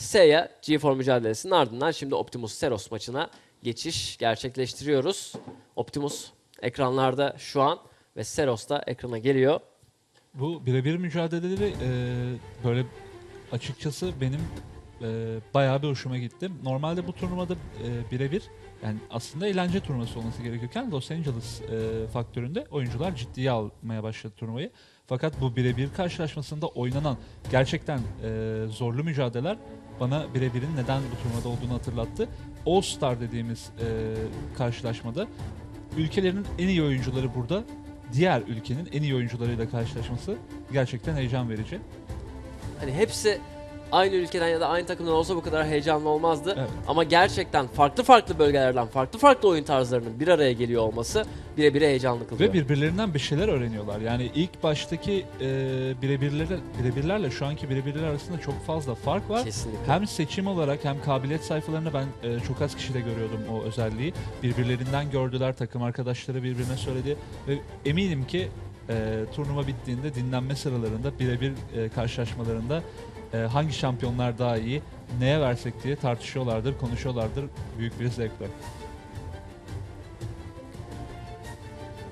Seiya G4 mücadelesinin ardından şimdi Optimus Seros maçına geçiş gerçekleştiriyoruz. Optimus ekranlarda şu an ve Seros da ekrana geliyor. Bu birebir mücadeleleri e, böyle açıkçası benim e, bayağı bir hoşuma gitti. Normalde bu turnuvada e, birebir yani aslında eğlence turnuvası olması gerekirken Los Angeles e, faktöründe oyuncular ciddiye almaya başladı turnuvayı. Fakat bu birebir karşılaşmasında oynanan gerçekten e, zorlu mücadeleler bana birebirin neden bu turnuvada olduğunu hatırlattı. All Star dediğimiz e, karşılaşmada ülkelerin en iyi oyuncuları burada diğer ülkenin en iyi oyuncularıyla karşılaşması gerçekten heyecan verici. Hani hepsi aynı ülkeden ya da aynı takımdan olsa bu kadar heyecanlı olmazdı. Evet. Ama gerçekten farklı farklı bölgelerden farklı farklı oyun tarzlarının bir araya geliyor olması birebir heyecanlı kılıyor. Ve birbirlerinden bir şeyler öğreniyorlar. Yani ilk baştaki e, birebirleri, birebirlerle şu anki birebirler arasında çok fazla fark var. Kesinlikle. Hem seçim olarak hem kabiliyet sayfalarında ben e, çok az kişide görüyordum o özelliği. Birbirlerinden gördüler, takım arkadaşları birbirine söyledi ve eminim ki e, turnuva bittiğinde dinlenme sıralarında birebir e, karşılaşmalarında e, hangi şampiyonlar daha iyi, neye versek diye tartışıyorlardır, konuşuyorlardır büyük bir zevkle.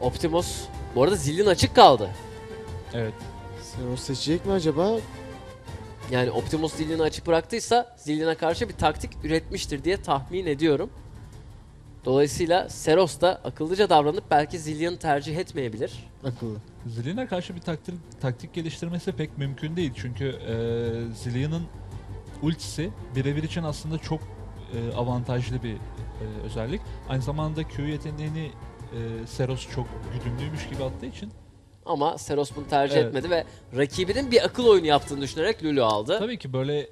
Optimus bu arada zilin açık kaldı. Evet. Seros seçecek mi acaba? Yani Optimus zilini açık bıraktıysa ziline karşı bir taktik üretmiştir diye tahmin ediyorum. Dolayısıyla Seros da akıllıca davranıp belki Zillion'u tercih etmeyebilir. Akıllı. Zillion'a karşı bir taktik, taktik geliştirmesi pek mümkün değil. Çünkü e, Zillion'ın ultisi birebir için aslında çok e, avantajlı bir e, özellik. Aynı zamanda Q yeteneğini e, Seros çok güdümlüymüş gibi attığı için Ama Seros bunu tercih Evet. etmedi ve rakibinin bir akıl oyunu yaptığını düşünerek Lulu aldı. tabii ki böyle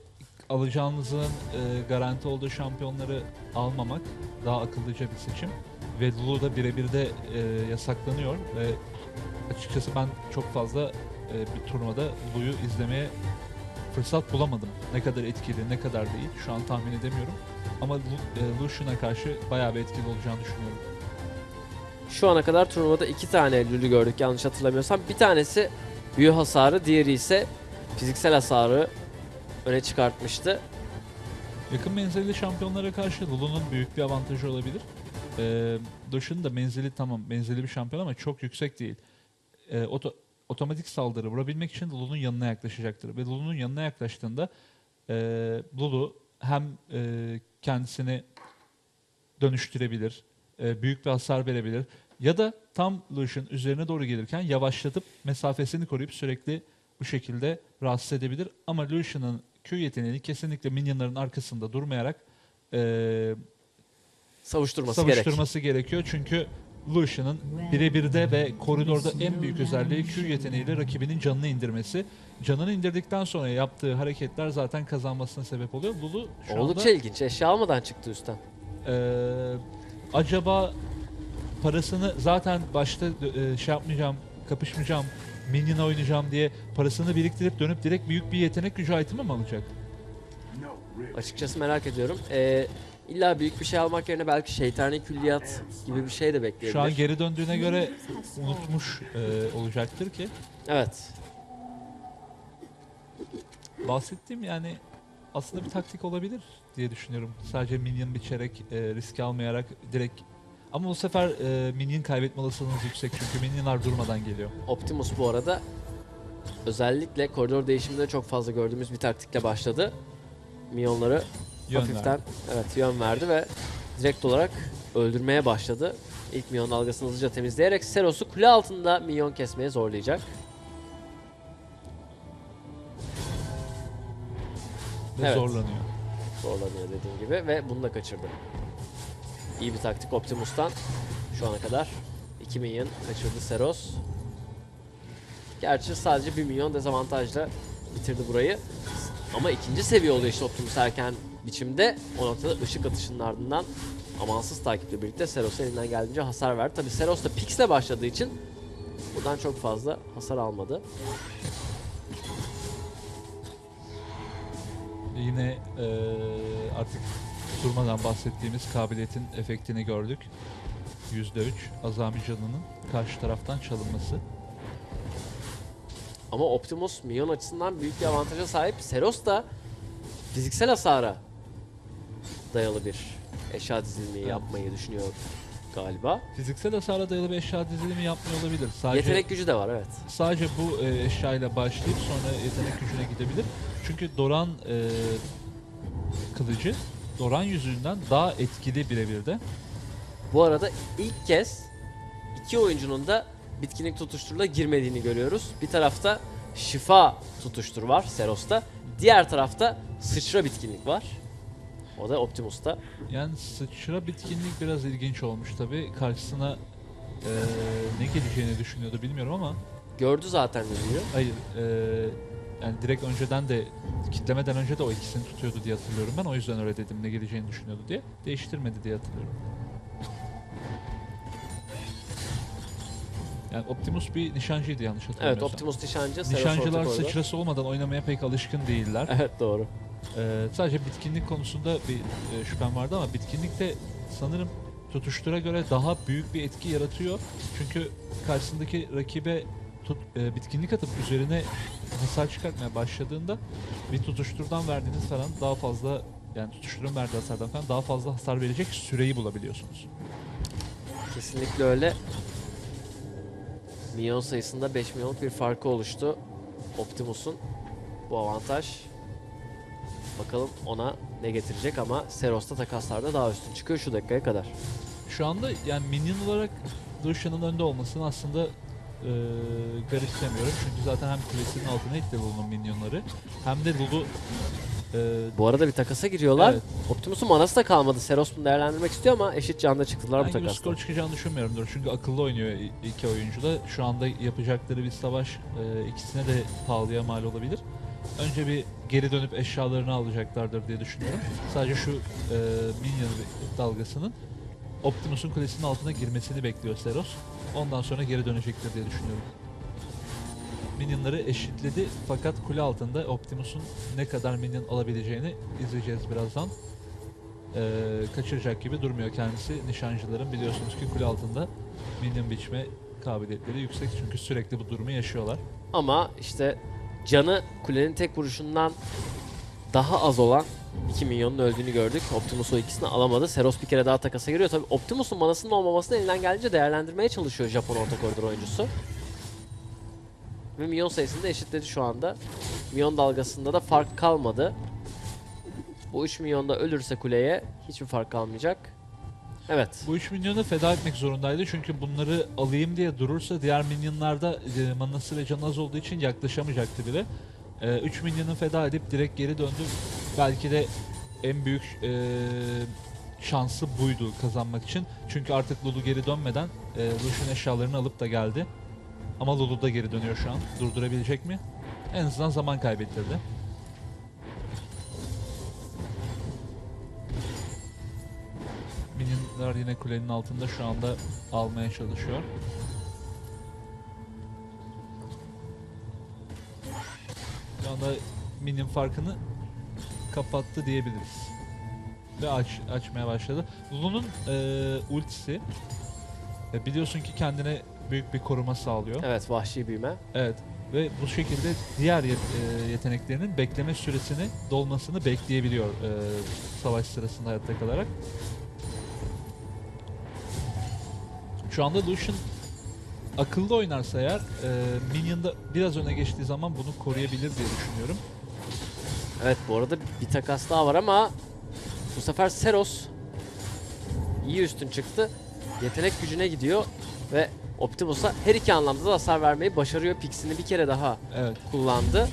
alacağınızın e, garanti olduğu şampiyonları almamak daha akıllıca bir seçim. Ve Lulu birebir de e, yasaklanıyor ve açıkçası ben çok fazla e, bir turnuvada Lulu'yu izlemeye fırsat bulamadım. Ne kadar etkili, ne kadar değil şu an tahmin edemiyorum. Ama Lu- e, Lucian'a karşı bayağı bir etkili olacağını düşünüyorum. Şu ana kadar turnuvada iki tane Lulu gördük yanlış hatırlamıyorsam. Bir tanesi büyü hasarı, diğeri ise fiziksel hasarı öne çıkartmıştı. Yakın menzilli şampiyonlara karşı Lulu'nun büyük bir avantajı olabilir. Ee, Doshin'in da menzili tamam menzilli bir şampiyon ama çok yüksek değil. Ee, oto- otomatik saldırı vurabilmek için Lulu'nun yanına yaklaşacaktır. Ve Lulu'nun yanına yaklaştığında e, Lulu hem e, kendisini dönüştürebilir, e, büyük bir hasar verebilir ya da tam Lucian üzerine doğru gelirken yavaşlatıp mesafesini koruyup sürekli bu şekilde rahatsız edebilir. Ama Lucian'ın Q yeteneğini kesinlikle minyonların arkasında durmayarak e, Savuşturması, gerek. savuşturması gerekiyor. Çünkü Lucian'ın birebirde ve koridorda en büyük özelliği Q yeteneğiyle rakibinin canını indirmesi. Canını indirdikten sonra yaptığı hareketler zaten kazanmasına sebep oluyor. Lulu şu anda Oldukça ilginç. Eşya almadan çıktı üstten. Ee, acaba parasını zaten başta e, şey yapmayacağım, kapışmayacağım, minion oynayacağım diye parasını biriktirip dönüp direkt büyük bir yetenek gücü itemi mi alacak? Açıkçası merak ediyorum. Ee, illa büyük bir şey almak yerine belki şeytani külliyat gibi bir şey de bekleyebilir. Şu an geri döndüğüne göre unutmuş e, olacaktır ki. Evet. Bahsettiğim yani aslında bir taktik olabilir diye düşünüyorum. Sadece minion biçerek e, risk almayarak direkt ama bu sefer e, minion kaybetme olasılığınız yüksek çünkü minyonlar durmadan geliyor. Optimus bu arada özellikle koridor değişiminde çok fazla gördüğümüz bir taktikle başladı. Minyonları Yön hafiften verdi. evet yön verdi ve direkt olarak öldürmeye başladı. İlk minyon dalgasını hızlıca temizleyerek Seros'u kule altında minyon kesmeye zorlayacak. Ve Evet. zorlanıyor. Zorlanıyor dediğim gibi ve bunu da kaçırdı. İyi bir taktik Optimus'tan şu ana kadar. 2 minyon kaçırdı Seros. Gerçi sadece 1 milyon dezavantajla bitirdi burayı. Ama ikinci seviye oluyor işte Optimus erken biçimde. O noktada ışık atışının ardından amansız takiple birlikte Seros elinden geldiğince hasar verdi. Tabi Seros da Pix'le başladığı için buradan çok fazla hasar almadı. Yine eee, artık durmadan bahsettiğimiz kabiliyetin efektini gördük. %3 azami canının karşı taraftan çalınması. Ama Optimus milyon açısından büyük bir avantaja sahip. Seros da fiziksel hasara dayalı bir eşya dizilimi Evet. yapmayı düşünüyor galiba. Fiziksel hasara dayalı bir eşya dizilimi yapmıyor olabilir. Sadece Yetenek gücü de var evet. sadece bu e, eşyayla başlayıp sonra yetenek gücüne gidebilir. Çünkü Doran e, kılıcı Doran yüzüğünden daha etkili birebir de. Bu arada ilk kez iki oyuncunun da bitkinlik tutuşturla girmediğini görüyoruz. Bir tarafta şifa tutuştur var Seros'ta. Diğer tarafta sıçra bitkinlik var. O da Optimus'ta. Yani sıçra bitkinlik biraz ilginç olmuş tabi. Karşısına e, ne geleceğini düşünüyordu bilmiyorum ama Gördü zaten yüzüğü. hayır e, yani direkt önceden de kitlemeden önce de o ikisini tutuyordu diye hatırlıyorum ben. O yüzden öyle dedim ne geleceğini düşünüyordu diye. Değiştirmedi diye hatırlıyorum. Yani Optimus bir nişancıydı yanlış Evet hatırlamıyorsam. Optimus nişancı. Nişancılar sıçrası olmadan oynamaya pek alışkın değiller. Evet doğru. Ee, sadece bitkinlik konusunda bir e, şüphem vardı ama bitkinlikte sanırım tutuştura göre daha büyük bir etki yaratıyor. Çünkü karşısındaki rakibe tut, e, bitkinlik atıp üzerine hasar çıkartmaya başladığında bir tutuşturdan verdiğiniz falan daha fazla yani tutuşturun verdiği hasardan falan daha fazla hasar verecek süreyi bulabiliyorsunuz. Kesinlikle öyle. Milyon sayısında 5 milyonluk bir farkı oluştu. Optimus'un bu avantaj. Bakalım ona ne getirecek ama Seros'ta takaslarda daha üstün çıkıyor şu dakikaya kadar. Şu anda yani minion olarak Lucian'ın önde olmasını aslında e, garipsemiyorum. Çünkü zaten hem kulesinin altına itti Lulu'nun minyonları hem de Lulu e, Bu arada bir takasa giriyorlar. Evet. Optimus'un manası da kalmadı. Seros bunu değerlendirmek istiyor ama eşit canda çıktılar bu herhangi bir takasta. skor çıkacağını düşünmüyorum. Çünkü akıllı oynuyor i- iki oyuncu da. Şu anda yapacakları bir savaş e, ikisine de pahalıya mal olabilir. Önce bir geri dönüp eşyalarını alacaklardır diye düşünüyorum. Sadece şu e, minion dalgasının Optimus'un kulesinin altına girmesini bekliyor Seros. Ondan sonra geri dönecektir diye düşünüyorum. Minyonları eşitledi fakat kule altında Optimus'un ne kadar minyon alabileceğini izleyeceğiz birazdan. Ee, kaçıracak gibi durmuyor kendisi. Nişancıların biliyorsunuz ki kule altında minyon biçme kabiliyetleri yüksek çünkü sürekli bu durumu yaşıyorlar. Ama işte canı kulenin tek vuruşundan daha az olan 2 milyonun öldüğünü gördük. Optimus o ikisini alamadı. Seros bir kere daha takasa giriyor. Tabii Optimus'un manasının olmamasını elinden gelince değerlendirmeye çalışıyor Japon orta koridor oyuncusu. Ve milyon sayısını da eşitledi şu anda. Milyon dalgasında da fark kalmadı. Bu 3 milyonda ölürse kuleye hiçbir fark kalmayacak. Evet. Bu 3 minyonu feda etmek zorundaydı çünkü bunları alayım diye durursa diğer minyonlarda e, manası ve canı az olduğu için yaklaşamayacaktı bile. 3 minyonu feda edip direkt geri döndü. Belki de en büyük e, şansı buydu kazanmak için. Çünkü artık Lulu geri dönmeden e, Lucian eşyalarını alıp da geldi. Ama Lulu da geri dönüyor şu an. Durdurabilecek mi? En azından zaman kaybettirdi. Minyonlar yine kulenin altında şu anda almaya çalışıyor. Şu anda minyon farkını kapattı diyebiliriz. Ve aç, açmaya başladı. Lulu'nun eee ultisi e, biliyorsun ki kendine büyük bir koruma sağlıyor. Evet vahşi büyüme. Evet. Ve bu şekilde diğer yet- e, yeteneklerinin bekleme süresini dolmasını bekleyebiliyor e, savaş sırasında hayatta kalarak. Şu anda Lucian akıllı oynarsa eğer e, Minion'da biraz öne geçtiği zaman bunu koruyabilir diye düşünüyorum. Evet bu arada bir takas daha var ama bu sefer Seros iyi üstün çıktı. Yetenek gücüne gidiyor ve Optimus'a her iki anlamda da hasar vermeyi başarıyor. Pix'ini bir kere daha Evet. kullandı.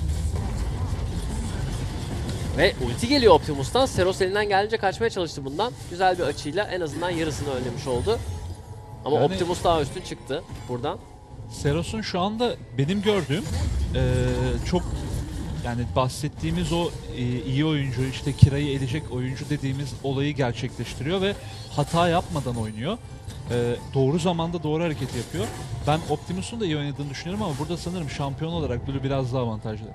Ve ulti geliyor Optimus'tan. Seros elinden gelince kaçmaya çalıştı bundan. Güzel bir açıyla en azından yarısını önlemiş oldu. Ama Yani- Optimus daha üstün çıktı buradan. Seros'un şu anda benim gördüğüm eee, çok yani bahsettiğimiz o e, iyi oyuncu işte kirayı elecek oyuncu dediğimiz olayı gerçekleştiriyor ve hata yapmadan oynuyor. Eee, doğru zamanda doğru hareket yapıyor. Ben Optimus'un da iyi oynadığını düşünüyorum ama burada sanırım şampiyon olarak Blue biraz daha avantajlı.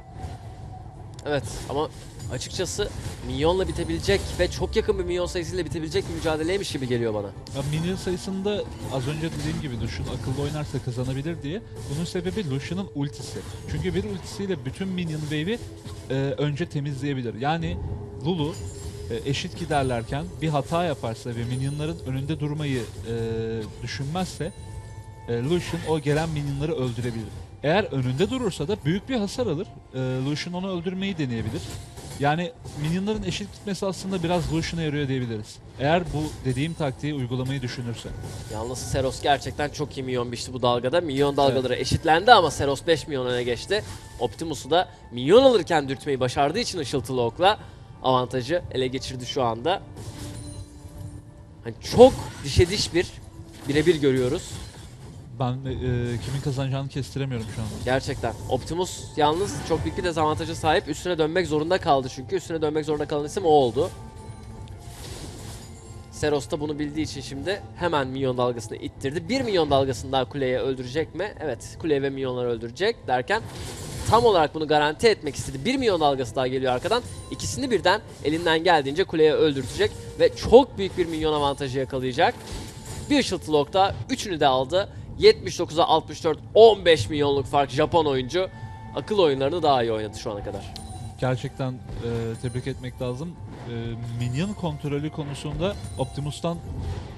Evet ama açıkçası milyonla bitebilecek ve çok yakın bir milyon sayısıyla bitebilecek bir mücadeleymiş gibi geliyor bana. Ya minion sayısında az önce dediğim gibi Lucian akıllı oynarsa kazanabilir diye. Bunun sebebi Lucian'ın ultisi. Çünkü bir ultisiyle bütün minion wave'i e, önce temizleyebilir. Yani Lulu e, eşit giderlerken bir hata yaparsa ve minyonların önünde durmayı e, düşünmezse e, Lucian o gelen minyonları öldürebilir. Eğer önünde durursa da büyük bir hasar alır. E, Lucian onu öldürmeyi deneyebilir. Yani minyonların eşit gitmesi aslında biraz Lucian'a yarıyor diyebiliriz. Eğer bu dediğim taktiği uygulamayı düşünürse. Yalnız Seros gerçekten çok iyi milyon biçti bu dalgada. Milyon dalgaları eşitlendi ama Seros 5 milyon öne geçti. Optimus'u da milyon alırken dürtmeyi başardığı için ışıltılı okla avantajı ele geçirdi şu anda. Hani çok dişe diş bir birebir görüyoruz. Ben e, kimin kazanacağını kestiremiyorum şu anda. Gerçekten. Optimus yalnız çok büyük bir dezavantaja sahip. Üstüne dönmek zorunda kaldı çünkü. Üstüne dönmek zorunda kalan isim o oldu. Seros da bunu bildiği için şimdi hemen milyon dalgasını ittirdi. 1 milyon dalgasını daha kuleye öldürecek mi? Evet kuleye ve milyonları öldürecek derken tam olarak bunu garanti etmek istedi. 1 milyon dalgası daha geliyor arkadan. İkisini birden elinden geldiğince kuleye öldürtecek ve çok büyük bir milyon avantajı yakalayacak. Bir ışıltılı okta üçünü de aldı. 79'a 64 15 milyonluk fark Japon oyuncu akıl oyunlarını daha iyi oynadı şu ana kadar. Gerçekten e, tebrik etmek lazım. E, minyon kontrolü konusunda Optimus'tan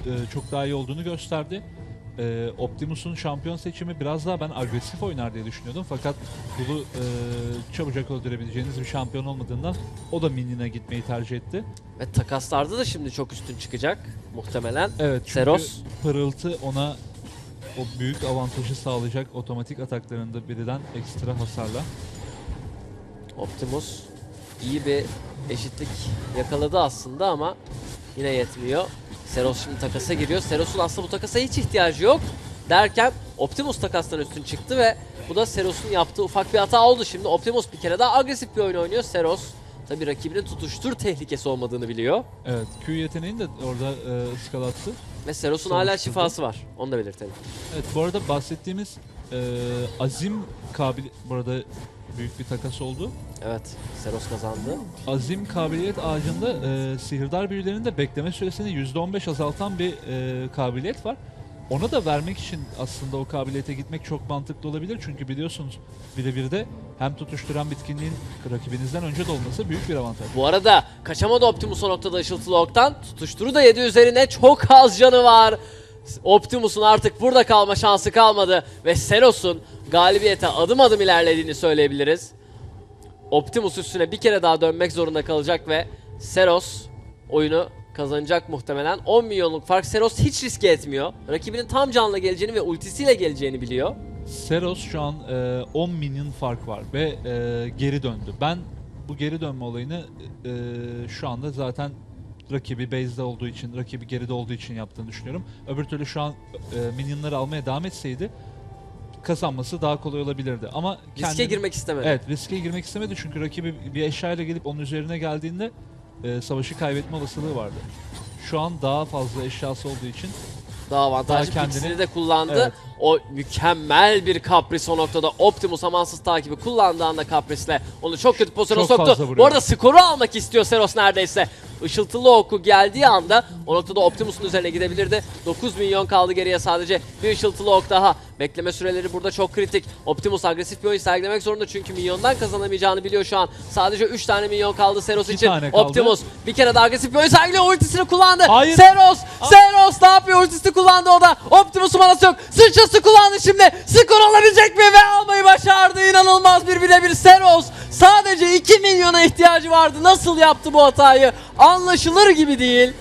e, çok daha iyi olduğunu gösterdi. E, Optimus'un şampiyon seçimi biraz daha ben agresif oynar diye düşünüyordum. Fakat bunu e, çabucak öldürebileceğiniz bir şampiyon olmadığından o da minyona gitmeyi tercih etti. Ve takaslarda da şimdi çok üstün çıkacak muhtemelen. Evet çünkü Seros pırıltı ona o büyük avantajı sağlayacak otomatik ataklarında birden ekstra hasarla. Optimus iyi bir eşitlik yakaladı aslında ama yine yetmiyor. Seros şimdi takasa giriyor. Seros'un aslında bu takasa hiç ihtiyacı yok derken Optimus takastan üstün çıktı ve bu da Seros'un yaptığı ufak bir hata oldu. Şimdi Optimus bir kere daha agresif bir oyun oynuyor. Seros tabi rakibinin tutuştur tehlikesi olmadığını biliyor. Evet Q yeteneğini de orada e, ıskalattı. Ve Seros'un hala Sonuçta şifası var. Onu da belirtelim. Evet bu arada bahsettiğimiz e, azim kabil bu arada büyük bir takas oldu. Evet, Seros kazandı. Azim kabiliyet ağacında e, sihirdar büyülerinin de bekleme süresini %15 azaltan bir e, kabiliyet var. Ona da vermek için aslında o kabiliyete gitmek çok mantıklı olabilir. Çünkü biliyorsunuz birebir de hem tutuşturan bitkinliğin rakibinizden önce de olması büyük bir avantaj. Bu arada kaçamadı Optimus o noktada ışıltılı oktan. Tutuşturu da yedi üzerine çok az canı var. Optimus'un artık burada kalma şansı kalmadı. Ve Seros'un galibiyete adım adım ilerlediğini söyleyebiliriz. Optimus üstüne bir kere daha dönmek zorunda kalacak ve Seros oyunu kazanacak muhtemelen. 10 milyonluk fark. Seros hiç riske etmiyor. Rakibinin tam canlı geleceğini ve ultisiyle geleceğini biliyor. Seros şu an e, 10 minyon fark var ve e, geri döndü. Ben bu geri dönme olayını e, şu anda zaten rakibi base'de olduğu için, rakibi geride olduğu için yaptığını düşünüyorum. Öbür türlü şu an e, minyonları almaya devam etseydi kazanması daha kolay olabilirdi. Ama Riske kendini- girmek istemedi. Evet riske girmek istemedi çünkü rakibi bir eşyayla gelip onun üzerine geldiğinde e, savaşı kaybetme olasılığı vardı. Şu an daha fazla eşyası olduğu için Daha avantajlı Daha kendini- de kullandı. Evet. O mükemmel bir kapris o noktada Optimus amansız takibi kullandığı anda kaprisle onu çok kötü pozisyona soktu. Bu arada skoru almak istiyor Seros neredeyse. Işıltılı oku geldiği anda o noktada Optimus'un üzerine gidebilirdi. 9 milyon kaldı geriye sadece bir ışıltılı ok daha. Bekleme süreleri burada çok kritik. Optimus agresif bir oyun sergilemek zorunda çünkü milyondan kazanamayacağını biliyor şu an. Sadece 3 tane milyon kaldı Seros için. kaldı. Optimus bir kere daha agresif bir oyun sergiliyor. Ultisini kullandı. Hayır. Seros! Seros ne yapıyor? Ultisini kullandı o da. Optimus'un manası yok. Sıçrası kullandı şimdi. Skor alabilecek mi? Ve almayı başardı. İnanılmaz bir birebir Seros. Sadece 2 milyona ihtiyacı vardı. Nasıl yaptı bu hatayı? Anlaşılır gibi değil.